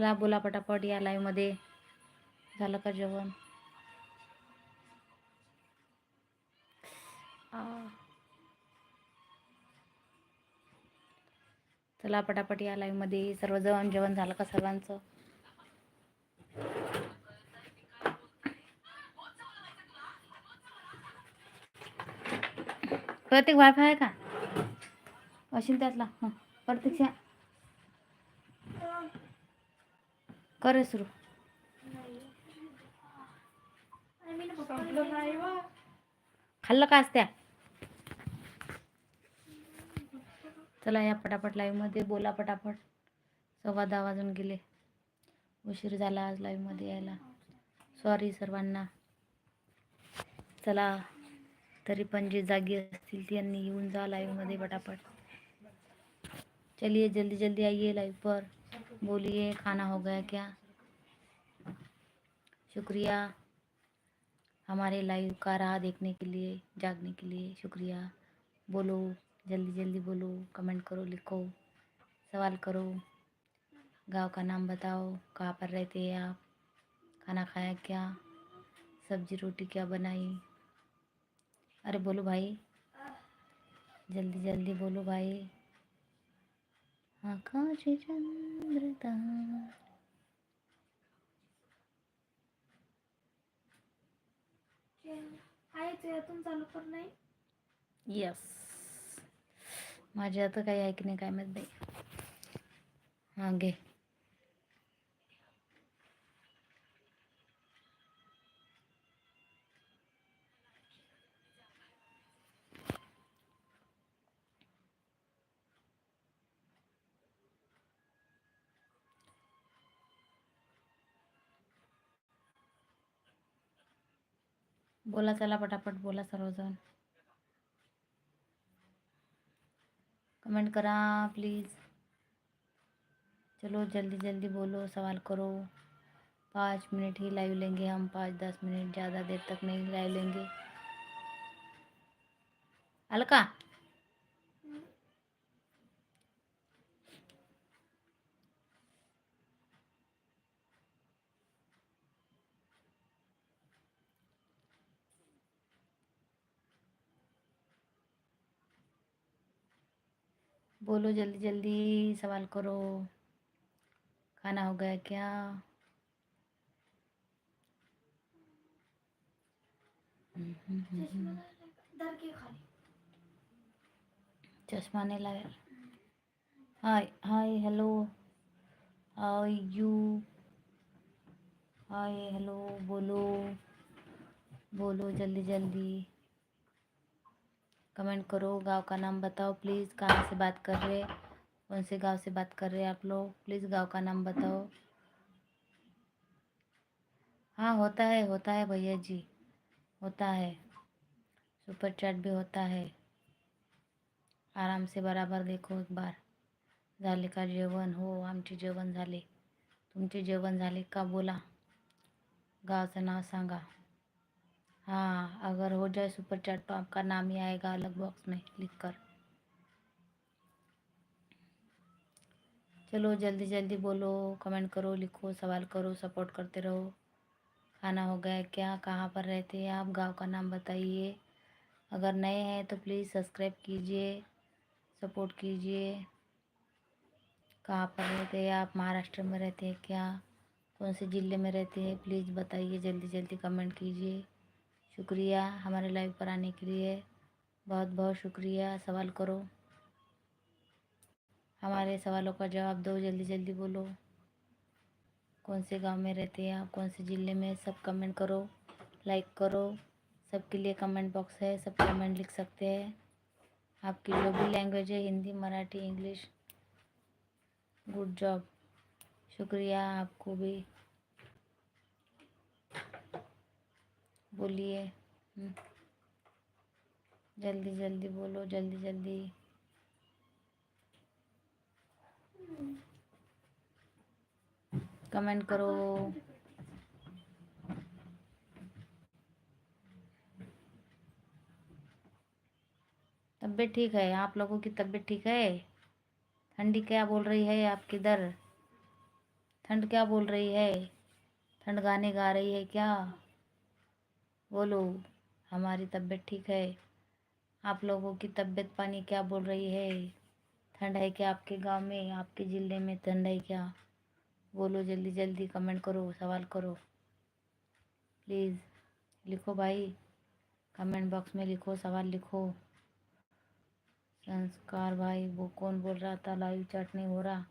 चला बोला पटापट या लाईव्हमध्ये झालं का जेवण? चला पटापट या लाईव्हमध्ये सर्वजण जेवण झालं का सर्वांचं? प्रत्येक वायफाय आहे का? असेल त्यातला. हां प्रत्यक्ष करे सुरू. खाल्लं का असत्या चला या पटापट लाईव्हमध्ये बोला पटापट. सव्वा दहा वाजून गेले. उशीर झाला आज लाईव्हमध्ये यायला. सॉरी सर्वांना. चला तरी पण जे जागी असतील त्यांनी येऊन जा लाईव्हमध्ये पटापट. चलिए जल्दी जल्दी आइए लाइव पर. बोलिए, खाना हो गया क्या? शुक्रिया हमारे लाइव का राह देखने के लिए, जागने के लिए। शुक्रिया। बोलो, जल्दी जल्दी बोलो कमेंट करो, लिखो, सवाल करो। गाँव का नाम बताओ, कहाँ पर रहते हैं आप? खाना खाया क्या? सब्ज़ी, रोटी क्या बनाई? अरे बोलो भाई। जल्दी जल्दी बोलो भाई। आकाश चंद्र तारा आहे ते यातून चालू कर नाही? यस माझ्या आता काही ऐकणे काय माहीत बाई हां घे. बोला चला पटापट, बोला सर्वजण कमेंट करा प्लीज़ चलो, जल्दी जल्दी बोलो, सवाल करो. पाँच मिनट ही लाइव लेंगे हम, पाँच, दस मिनट, ज़्यादा देर तक नहीं लाइव लेंगे. अलका? बोलो जल्दी जल्दी सवाल करो। खाना हो गया क्या? के नहीं लागेल hi hi hello. Hi you. Hi hello बोलो। बोलो जल्दी जल्दी। कमेंट करो। गाँव का नाम बताओ प्लीज़ कहाँ से बात कर रहे कौन से गाँव से बात कर रहे आप लोग? प्लीज़ गाँव का नाम बताओ। हाँ होता है होता है भैया जी। होता है। सुपर चैट भी होता है। आराम से बराबर देखो एक बार। झाले का जेवण हो, आमचे जेवण झाले। तुमचे जेवण झाले का बोला? गावाचं नाव सांगा। हाँ अगर हो जाए सुपर चैट तो आपका नाम ही आएगा अलग बॉक्स में लिख कर चलो, जल्दी जल्दी बोलो कमेंट करो, लिखो, सवाल करो सपोर्ट करते रहो। खाना हो गया क्या? कहाँ पर रहते हैं आप? गाँव का नाम बताइए। अगर नए हैं तो प्लीज़ सब्सक्राइब कीजिए सपोर्ट कीजिए। कहाँ पर रहते हैं आप? महाराष्ट्र में रहते हैं क्या? कौन से ज़िले में रहते हैं? प्लीज़ बताइए, जल्दी जल्दी कमेंट कीजिए। शुक्रिया हमारे लाइव पर आने के लिए। बहुत बहुत शुक्रिया। सवाल करो। हमारे सवालों का जवाब दो। जल्दी जल्दी बोलो। कौन से गाँव में रहते हैं आप? कौन से ज़िले में? सब कमेंट करो। लाइक करो। सबके लिए कमेंट बॉक्स है। सब कमेंट लिख सकते हैं। आपकी जो भी लैंग्वेज है, Hindi, Marathi English good job शुक्रिया आपको भी। बोलिए। हम्म। जल्दी जल्दी बोलो, जल्दी जल्दी। कमेंट करो। तबीयत ठीक है? आप लोगों की तबीयत ठीक है? ठंडी क्या बोल रही है आपकी इधर ठंड क्या बोल रही है? ठंड गाने गा रही है क्या? बोलो, हमारी तबीयत ठीक है? आप लोगों की तबीयत पानी क्या बोल रही है? ठंड है क्या आपके गाँव में? आपके ज़िले में ठंड है क्या? बोलो जल्दी जल्दी, कमेंट करो, सवाल करो। प्लीज़, लिखो भाई। कमेंट बॉक्स में लिखो, सवाल लिखो। संस्कार भाई, वो कौन बोल रहा था? लाइव चैट नहीं हो रहा।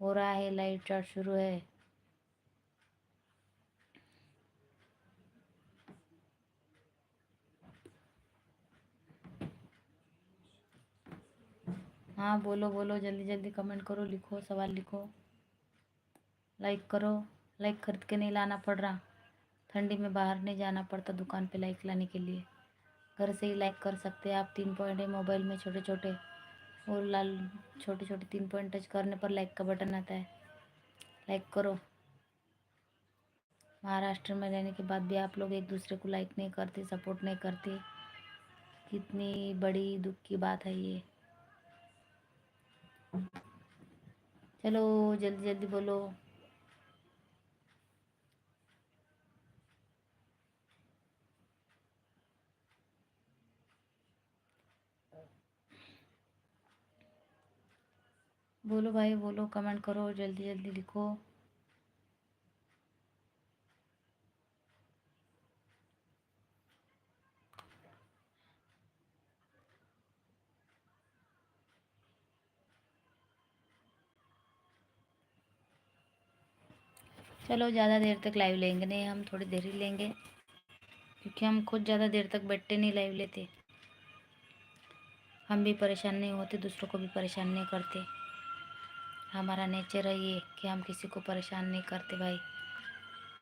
हो रहा है, लाइव चैट शुरू है। हाँ बोलो बोलो, जल्दी जल्दी कमेंट करो, लिखो, सवाल लिखो। लाइक करो। लाइक खरीद के नहीं लाना पड़ रहा। ठंडी में बाहर नहीं जाना पड़ता दुकान पे लाइक लाने के लिए। घर से ही लाइक कर सकते हैं आप। तीन पॉइंट है मोबाइल में छोटे छोटे और लाल छोटे छोटे तीन पॉइंट टच करने पर लाइक का बटन आता है। लाइक करो। महाराष्ट्र में रहने के बाद भी आप लोग एक दूसरे को लाइक नहीं करते सपोर्ट नहीं करते। कितनी बड़ी दुख की बात है ये। चलो जल्दी जल्दी बोलो। बोलो भाई बोलो कमेंट करो जल्दी जल्दी लिखो। चलो, ज़्यादा देर तक लाइव लेंगे नहीं, हम थोड़ी देर ही लेंगे, क्योंकि हम खुद ज़्यादा देर तक बैठते नहीं लाइव लेते। हम भी परेशान नहीं होते, दूसरों को भी परेशान नहीं करते। हमारा नेचर है ये कि हम किसी को परेशान नहीं करते भाई।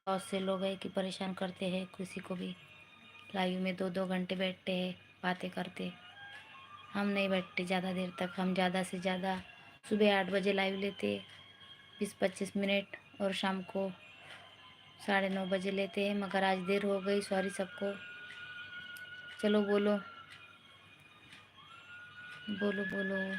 बहुत से लोग हैं कि परेशान करते हैं किसी को भी। लाइव में दो दो घंटे बैठते हैं, बातें करते। हम नहीं बैठते ज़्यादा देर तक, हम ज़्यादा से ज़्यादा सुबह आठ बजे लाइव लेते, बीस, पच्चीस मिनट। और शाम को साढ़े नौ बजे लेते हैं, मगर आज देर हो गई, सॉरी सबको। चलो बोलो। बोलो बोलो।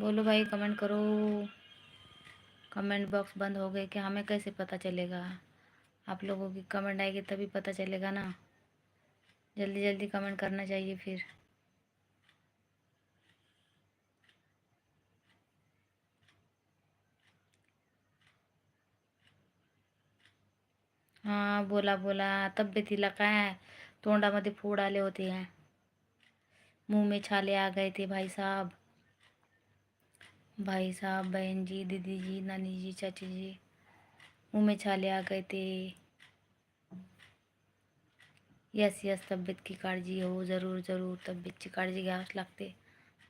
बोलो भाई, कमेंट करो। कमेंट बॉक्स बंद हो गए कि हमें कैसे पता चलेगा? आप लोगों की कमेंट आएगी तभी पता चलेगा ना। जल्दी जल्दी कमेंट करना चाहिए फिर। हाँ, बोला बोला। तब्येतीला काय तोंडामध्ये फोड आले होते हैं। मुँह में छाले आ गए थे भाई साहब। भाई साहब बहन जी दीदी जी नानी जी चाची जी मुँह में छाले आ गए थे। यस यस तब्येतची काळजी हो जरूर जरूर तब्येतची काळजी घ्यावीच लागते।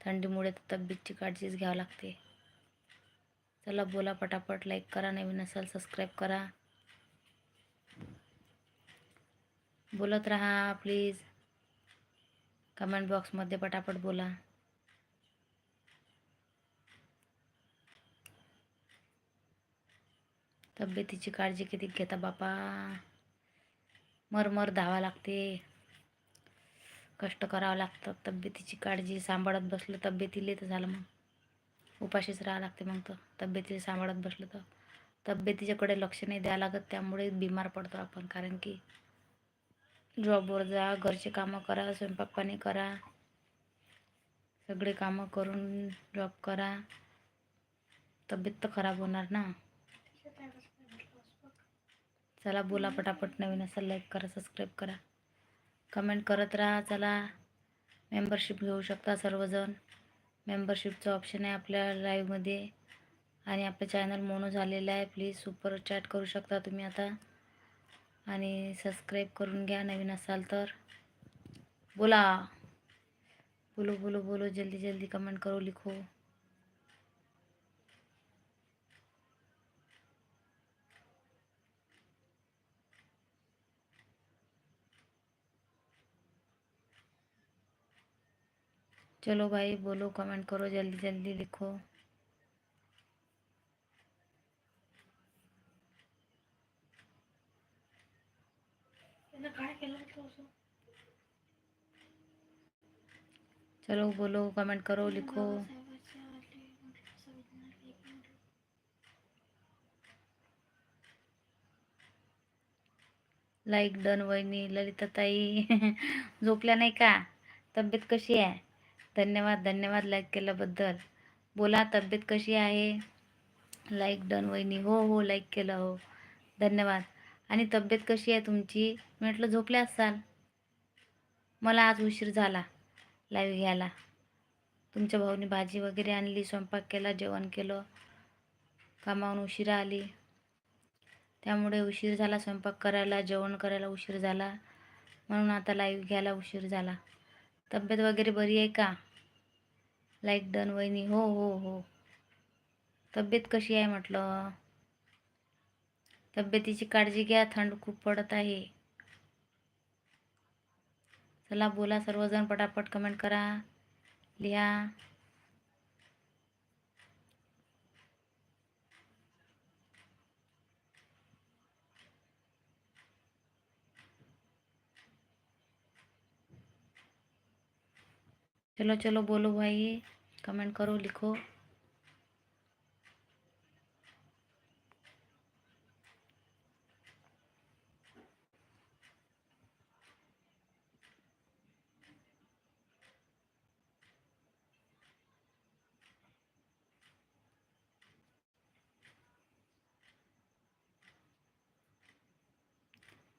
थंडीमुळे तर तब्येतची काळजीच घ्यावी लागते। चला बोला पटापट लाईक करा नवीन असाल सबस्क्राईब करा। बोलत राहा प्लीज कमेंट बॉक्समध्ये पटापट बोला. तब्येतीची काळजी किती घेता बापा. मरमर धावा लागते. कष्ट करावं लागतं. तब्येतीची काळजी सांभाळत बसलं तब्येतीले तर झालं मग. उपाशीच राहावं लागते मग तर. तब्येतीला सांभाळत बसलं तर. तब्येतीच्याकडे लक्ष नाही द्यावं लागत त्यामुळे बिमार पडतो आपण. कारण की जॉबवर जा घरचे कामं करा स्वयंपाक पाणी करा. सगळे कामं करून जॉब करा. तब्येत तर खराब होणार ना. चला बोला पटापट नवीन असेल लाईक करा सबस्क्राईब करा. कमेंट करत राहा चला. मेंबरशिप घेऊ शकता सर्वजण. मेंबरशिपचं ऑप्शन आहे आपल्या लाईव्हमध्ये आणि आपलं चॅनल मोनो झालेलं आहे. प्लीज सुपर चॅट करू शकता तुम्ही आता. आणि सबस्क्राईब करून घ्या नवीन असाल तर. बोला. बोलो बोलो बोलो. जल्दी जल्दी कमेंट करो लिखो. चलो भाई, बोलो कमेंट करो, जल्दी जल्दी लिखो। चलो, बोलो कमेंट करो, लिखो। लाईक डन वहिनी, ललिताताई, झोपल्या नाही का? तब्येत कशी आहे? धन्यवाद धन्यवाद लाईक केल्याबद्दल. बोला तब्येत कशी आहे? लाईक डन वहिनी. हो हो लाईक केलं हो. धन्यवाद. आणि तब्येत कशी आहे तुमची? म्हटलं झोपले असाल? मला आज उशीर झाला लाईव्ह घ्यायला. तुमच्या भाऊनी भाजी वगैरे आणली स्वयंपाक केला जेवण केलं. कामावून उशिरा आली. त्यामुळे उशीर झाला स्वयंपाक करायला जेवण करायला उशीर झाला. म्हणून आता लाईव्ह घ्यायला उशीर झाला. तब्येत वगैरे बरी आहे का? लाईक डन वहिनी. हो हो हो. तब्येत कशी आहे म्हटलं? तब्येतीची काळजी घ्या. थंड खूप पडत आहे. चला बोला. सर्वजण पटापट कमेंट करा. लिहा. चलो चलो बोलो भाई कमेंट करो लिखो।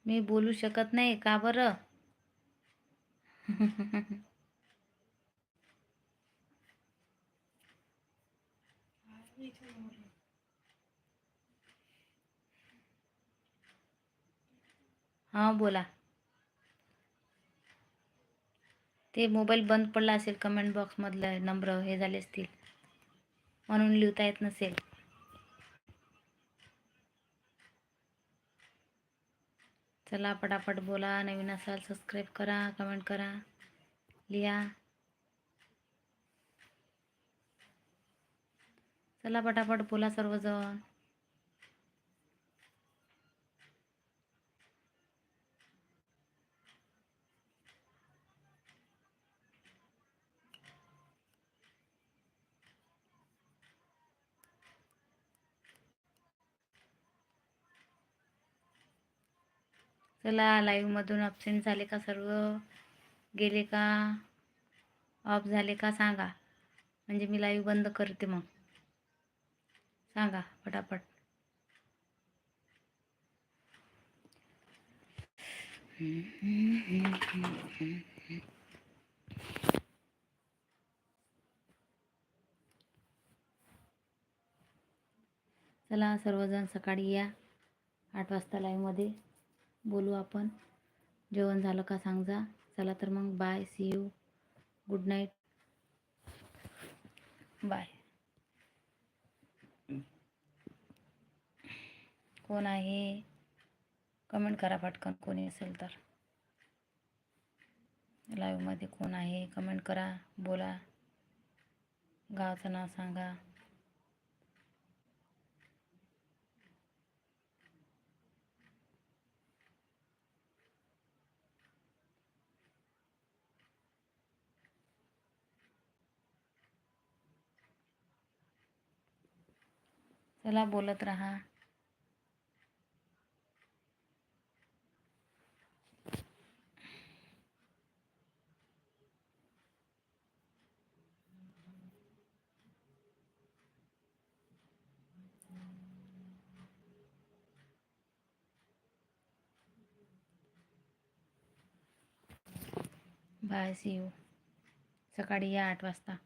मी बोलू शकत नाही का बरं? हां बोला. ते मोबाईल बंद पडला असेल कमेंट बॉक्समधलं नंबर हे झाले असतील. म्हणून लिहिता येत नसेल. चला पटापट बोला. नवीन असाल सबस्क्राईब करा कमेंट करा. लिहा. चला पटापट बोला सर्वजण. चला लाईव्हमधून अब्सेंट झाले का सर्व? गेले का? ऑफ झाले का? सांगा. म्हणजे मी लाईव्ह बंद करते मग. सांगा पटापट. चला सर्वजण सकाळी या. आठ वाजता लाईव्हमध्ये बोलू आपण. जेवण झालं का सांगजा. चला तर मग bye see you good night bye कोण आहे? कमेंट करा पटकन. कोणी असेल तर. लाईव्हमध्ये कोण आहे? कमेंट करा. बोला. गावाचं नाव सांगा. चला बोलत राहा. बाय सी यू सकाळी या आठ वाजता.